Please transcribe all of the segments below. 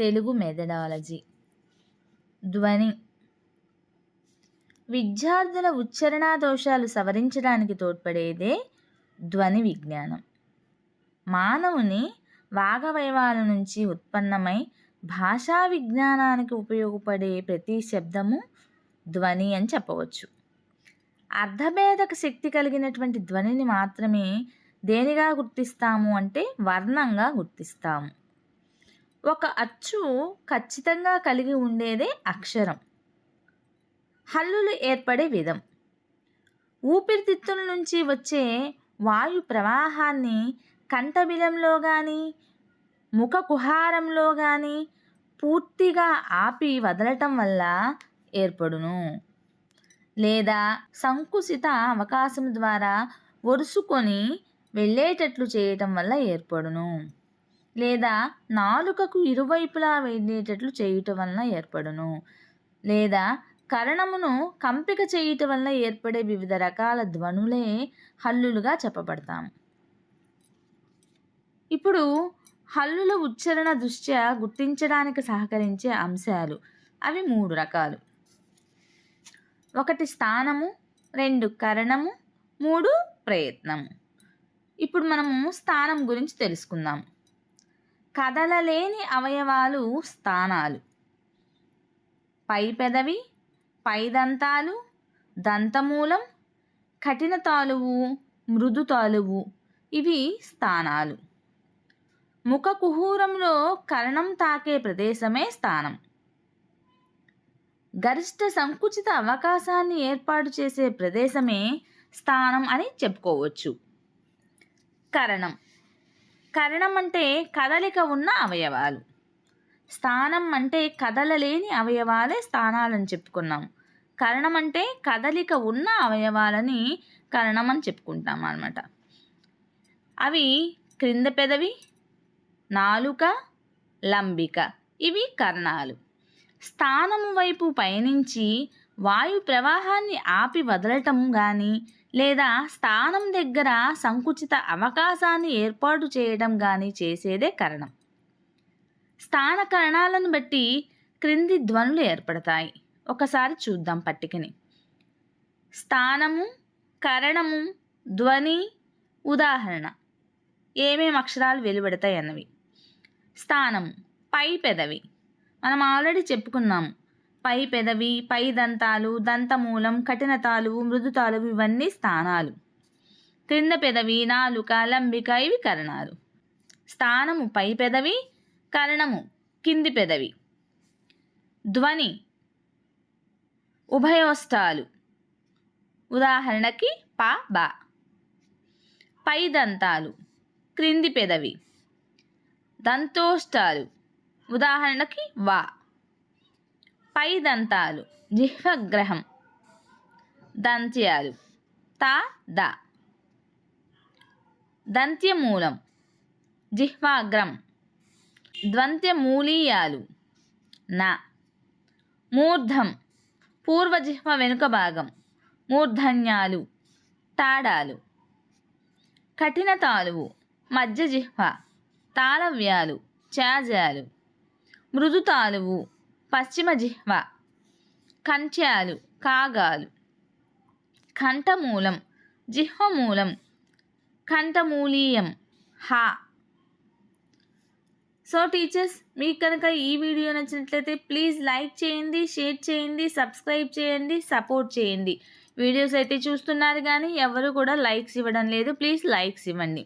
Telugu methodology. ధ్వని. విద్యార్థుల ఉచ్చారణ దోషాలు సవరించడానికి తోడ్పడేదే ధ్వని విజ్ఞానం. మానవుని వాగవయవాల నుంచి ఉత్పన్నమై భాషా విజ్ఞానానికి ఉపయోగపడే ప్రతి శబ్దము ధ్వని అని చెప్పవచ్చు. అర్ధభేదక శక్తి కలిగినటువంటి ధ్వనిని మాత్రమే దేనిగా గుర్తిస్తాము అంటే వర్ణంగా గుర్తిస్తాము. ఒక అచ్చు ఖచ్చితంగా కలిగి ఉండేదే అక్షరం. హల్లులు ఏర్పడే విధం. ఊపిరితిత్తుల నుంచి వచ్చే వాయు ప్రవాహాన్ని కంఠబిలంలో కానీ ముఖ కుహారంలో కానీ పూర్తిగా ఆపి వదలటం వల్ల ఏర్పడును. లేదా సంకుచిత అవకాశం ద్వారా ఒరుసుకొని వెళ్ళేటట్లు చేయటం వల్ల ఏర్పడును. లేదా నాలుకకు ఇరువైపులా వెళ్ళేటట్లు చేయుట వలన ఏర్పడును. లేదా కరణమును కంపిక చేయుట వలన ఏర్పడే వివిధ రకాల ధ్వనులే హల్లులుగా చెప్పబడతాం. ఇప్పుడు హల్లుల ఉచ్చారణ దృష్ట్యా గుర్తించడానికి సహకరించే అంశాలు. అవి మూడు రకాలు. ఒకటి స్థానము రెండు కరణము మూడు ప్రయత్నము. ఇప్పుడు మనము స్థానం గురించి తెలుసుకుందాం. కదలలేని అవయవాలు స్థానాలు. పై పెదవి పై దంతాలు దంతమూలం కఠిన తాలువు మృదు తాలువు ఇవి స్థానాలు. ముఖ కుహూరంలో కరణం తాకే ప్రదేశమే స్థానం. గరిష్ట సంకుచిత అవకాశాన్ని ఏర్పాటు చేసే ప్రదేశమే స్థానం అని చెప్పుకోవచ్చు. కరణం. కరణం అంటే కదలిక ఉన్న అవయవాలు. స్థానం అంటే కదలలేని అవయవాలే స్థానాలని చెప్పుకున్నాం. కరణం అంటే కదలిక ఉన్న అవయవాలని కరణం అని చెప్పుకుంటాం అన్నమాట. అవి క్రింద పెదవి నాలుక లంబిక. ఇవి కర్ణాలు. స్థానం వైపు పయనించి వాయు ప్రవాహాన్ని ఆపి వదలటం కానీ లేదా స్థానం దగ్గర సంకుచిత అవకాశాన్ని ఏర్పాటు చేయడం కానీ చేసేదే కరణం. స్థాన కరణాలను బట్టి క్రింది ధ్వనులు ఏర్పడతాయి. ఒకసారి చూద్దాం పట్టికని. స్థానము కరణము ధ్వని ఉదాహరణ. ఏమేమి అక్షరాలు వెలువడతాయి అన్నవి. స్థానము పై పెదవి. మనం ఆల్రెడీ చెప్పుకున్నాము. పై పెదవి పై దంతాలు దంతమూలం కఠినతాలు మృదుతాలు ఇవన్నీ స్థానాలు. క్రింద పెదవి నాలుక లంబిక ఇవి కరణాలు. స్థానము పై పెదవి కరణము కింది పెదవి. ధ్వని ఉభయోష్టాలు. ఉదాహరణకి ప బ. పై దంతాలు క్రింది పెదవి. దంతోష్టాలు. ఉదాహరణకి వా. పై దంతాలు జిహ్వగ్రహం. దంత్యాలు. తా ద. దంత్యమూలం. జిహ్వాగ్రం. ద్వంత్యమూలీయాలు న. మూర్ధం. పూర్వజిహ్వ వెనుక భాగం. మూర్ధన్యాలు. తాడాలు. కఠిన తాలువు మధ్య జిహ్వ తాళవ్యాలు. చాజాలు మృదు తాలువు పశ్చిమ జిహ్వ కంచాలు కాగాలు. కంఠమూలం జిహ్వమూలం కంఠమూలీయం హా. సో టీచర్స్ మీకు కనుక ఈ వీడియో నచ్చినట్లయితే ప్లీజ్ లైక్ చేయండి షేర్ చేయండి సబ్స్క్రైబ్ చేయండి సపోర్ట్ చేయండి. వీడియోస్ అయితే చూస్తున్నారు కానీ ఎవరు కూడా లైక్స్ ఇవ్వడం లేదు ప్లీజ్ లైక్స్ ఇవ్వండి.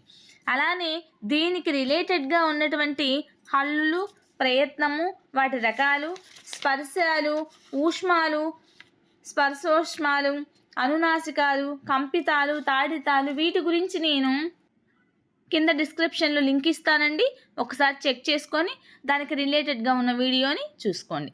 అలానే దీనికి రిలేటెడ్గా ఉన్నటువంటి హల్లులు ప్రయత్నము వాటి రకాలు స్పర్శాలు ఊష్మాలు స్పర్శోష్మాలు అనునాసికాలు కంపితాలు తాడితాలు వీటి గురించి నేను కింద డిస్క్రిప్షన్లో లింక్ ఇస్తానండి. ఒకసారి చెక్ చేసుకొని దానికి రిలేటెడ్గా ఉన్న వీడియోని చూసుకోండి.